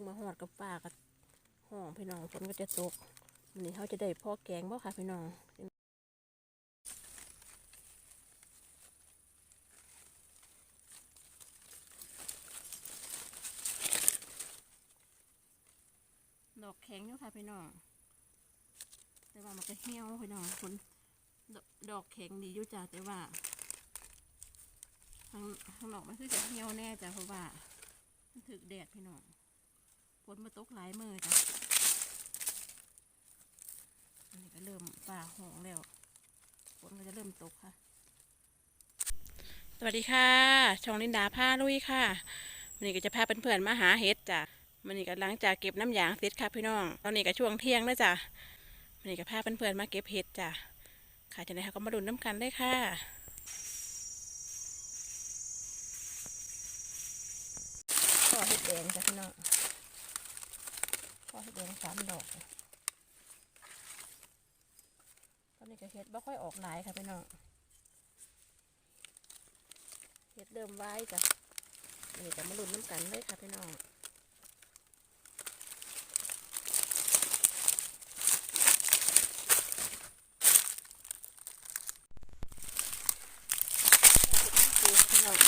งมาหอดกับป่ากับห้องพี่น้องฝนก็จะตกวันนี้เขาจะได้พ่อแกงบ่ค่ะพี่น้องดอกแข็งอยู่ค่ะพี่น้อง แต่ว่ามันก็เหี่ยวพี่น้องฝนดอกดอกแข็งดีอยู่จ้ะแต่ว่าทางทางดอกมันคือจะเหี่ยวแน่จ้ะเพราะว่ามันถึกแดดพี่น้อง นมาตกหลายมือจ้ะอันนี้ก็เริ่มป่าหองแล้วฝนก็จะเริ่มตกค่ะ สวัสดีค่ะ ช่องลินดาผ้าลุยค่ะวันนี้ก็จะพาเพื่อนๆมาหาเห็ดจ้ะวันนี้ก็หลังจากเก็บน้ำยางเสร็จค่ะพี่น้อง ตอนนี้ก็ช่วงเที่ยงแล้วจ้ะวันนี้ก็พาเพื่อนๆมาเก็บเห็ดจ้ะค่ะจะได้ค่ะก็มาดุนน้ำกันเลยค่ะพ่อเห็ดแดงจ้ะพี่น้อง พ่อเห็ดแดงสามดอก ตอนนี้ก็เห็ดไม่ค่อยออกหลายค่ะพี่น้องเห็ดเริ่มไว้จ้ะนี่ก็มาลุ้นน้ำกันเลยค่ะพี่น้องต่อง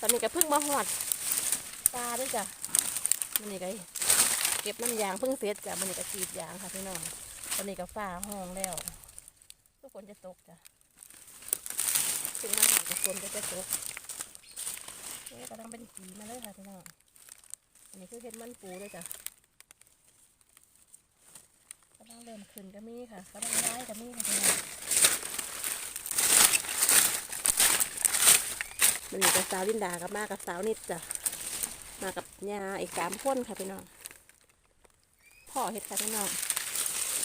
ตอนนี้ก็เพิ่งมาหอดปลาด้วยจ้ะมันนี่ก็ เก็บน้ำยางเพิ่งเสร็จจ้ะมันนี่ก็กรีดยางค่ะพี่น้องตอนนี้ก็ฟ้าห้องแล้ว ทุกคนจะตกจ้ะถึงมาหาทุกคนก็จะตกเอ๊ะกำลังเป็นสีมาเลยค่ะพี่น้องอันนี้คือเห็ดมันปูด้วยจ้ะกำลังเริ่มขึ้นก็มีค่ะกำลังย้ายก็มีค่ะพี่น้องมันนี่กับสาวลินดากับมากับสาวนิดจ้ะมากับยาอีกสามคนค่ะพี่น้อง พ่อเห็ดค่ะพี่น้อง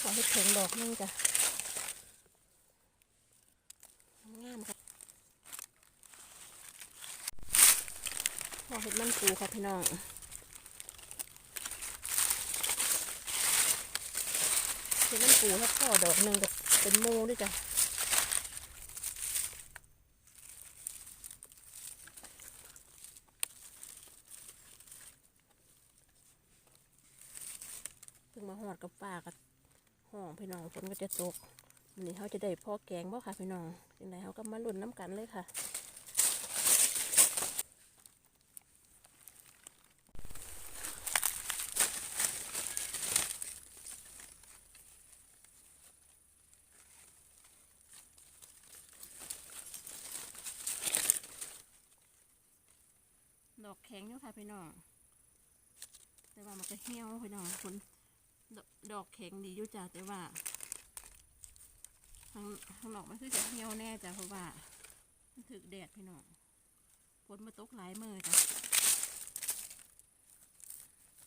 พ่อเห็ดเถิงดอกนึงจ้ะงามค่ะพ่อเห็ดมันปูค่ะพี่น้องเห็ดมันปูถ้วพ่อดอกหนึ่งกับเป็นโมูด้วยจ้ะ พิ่งมาหอดกับป่ากับห้องพี่น้องฝนก็จะตกวันนี้เขาจะได้พ่อแกงบ่ค่ะพี่น้องยังไงเขาก็มาลุ้นน้ำกันเลยค่ะดอกแข็งอยู่ค่ะพี่น้อง แต่ว่ามันก็เหี่ยวพี่น้องฝน ดอกแข็งดีอยู่จ้ะแต่ว่าทางทางดอกมันคือจะเหี่ยวแน่จ้ะเพราะว่ามันถึกแดดพี่น้องฝนมาตกหลายมือจ้ะ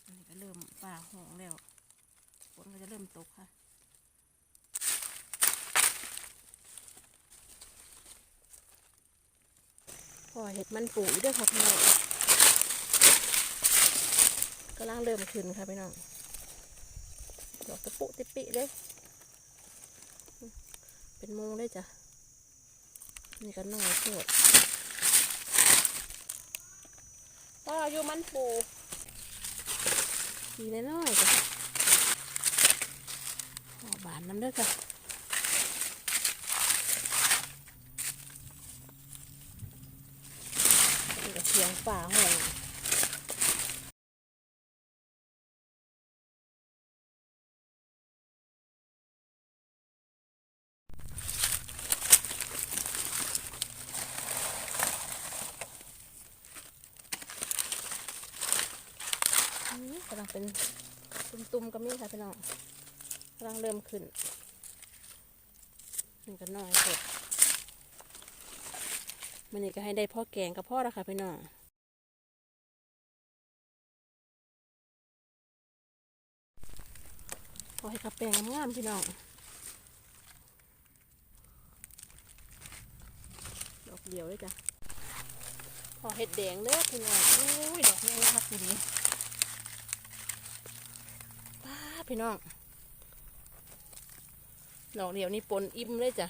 อันนี้ก็เริ่มป่าหงแล้วฝนก็จะเริ่มตกค่ะพอเห็ดมันปูอยู่ด้วยค่ะพี่น้องกำลังเริ่มขึ้นค่ะพี่น้อง ดอกตะปุติปิเลยเป็นโมงเลยจ้ะ นี่ก็น้อยโคตรพ่ออยู่มันปูดีน้อยจ้ะหอบานน้ำเด้อจ้ะเสียงป่าห้อง กำลังเป็นตุ่มๆก็มีค่ะพี่น้องกำลังเริ่มขึ้นมันก็น้อยเสร็จมันนี่ก็ให้ได้พ่อแกงกับพ่อแล้วค่ะพี่น้องพอให้กับแปงงามๆพี่น้องดอกเดียวเลยจ้ะพอเห็ดแดงเลยพี่น้องอุ้ยดอกนี้พักอยู่ดี พี่น้องดอกเดี่ยวนี่ปนอิ่มเลยจ้ะ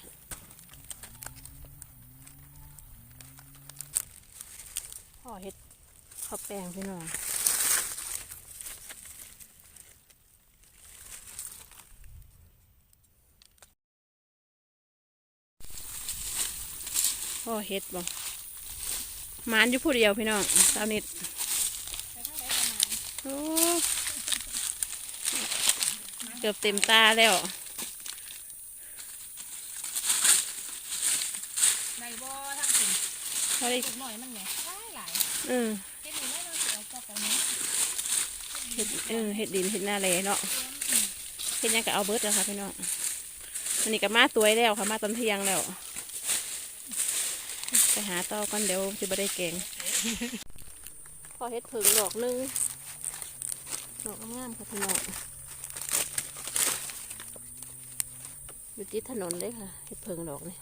พ่อเห็ดข้าแป้งพี่น้องพ่อเห็ดบ่มานอยู่ผู้เดียวพี่น้องสาวนิดโอ้ เกือบเต็มตาแล้วในบ่ทางสินพอได้อีกหน่อยมันไงหลายหลายเออเฮ็ดนี่แม่เราสิเอากลับไปนี้เฮ็ดเออเฮ็ดดินเฮ็ดหน้าแลเนาะเฮ็ดหยังก็เอาเบิดแล้วค่ะพี่น้องวันนี้ก็มาตัวยแล้วค่ะมาตอนเที่ยงแล้ว ไปหาต่อก่อนเดี๋ยวจะไม่ได้เก่งพอเฮ็ดผึ่งดอกหนึงดอกงามๆค่ะพี่น้อง อยู่ที่ถนนเลยค่ะเฮ็ดผึ่งดอกนี่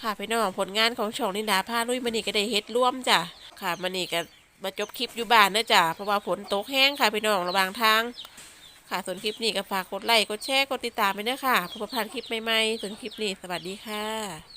ค่ะพี่น้องผลงานของช่องนิดาผ้าลุยมันนี่ก็ได้เฮ็ดร่วมจ้ะค่ะมันนี่ก็มาจบคลิปอยู่บ้านเด้อจ้ะเพราะว่าฝนตกแห้งค่ะพี่น้องระหว่างทาง ค่ะส่วนคลิปนี้ก็ฝากกดไลค์กดแชร์กดติดตามไปด้วยค่ะเพื่อประพันธ์คลิปใหม่ๆส่วนคลิปนี้สวัสดีค่ะ